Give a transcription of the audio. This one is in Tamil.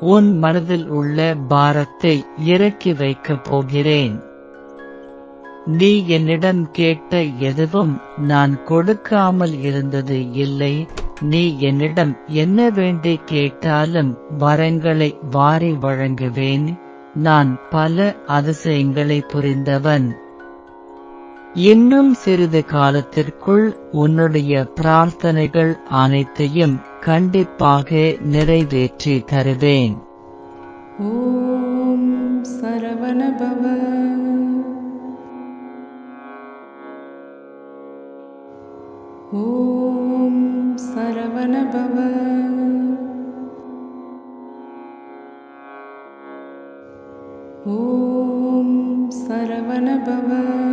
உன் மனதில் உள்ள பாரத்தை இறக்கி வைக்கப் போகிறேன். நீ என்னிடம் கேட்ட எதுவும் நான் கொடுக்காமல் இருந்தது இல்லை. நீ என்னிடம் என்ன வேண்டி கேட்டாலும் வரங்களை வாரி வழங்குவேன். நான் பல அதிசயங்களை புரிந்தவன். இன்னும் சிறிது காலத்திற்குள் உன்னுடைய பிரார்த்தனைகள் அனைத்தையும் கண்டிப்பாக நிறைவேற்றி தருவேன். ஓம் சரவணபவ. ஓம் சரவணபவ. ஓம் சரவணபவ.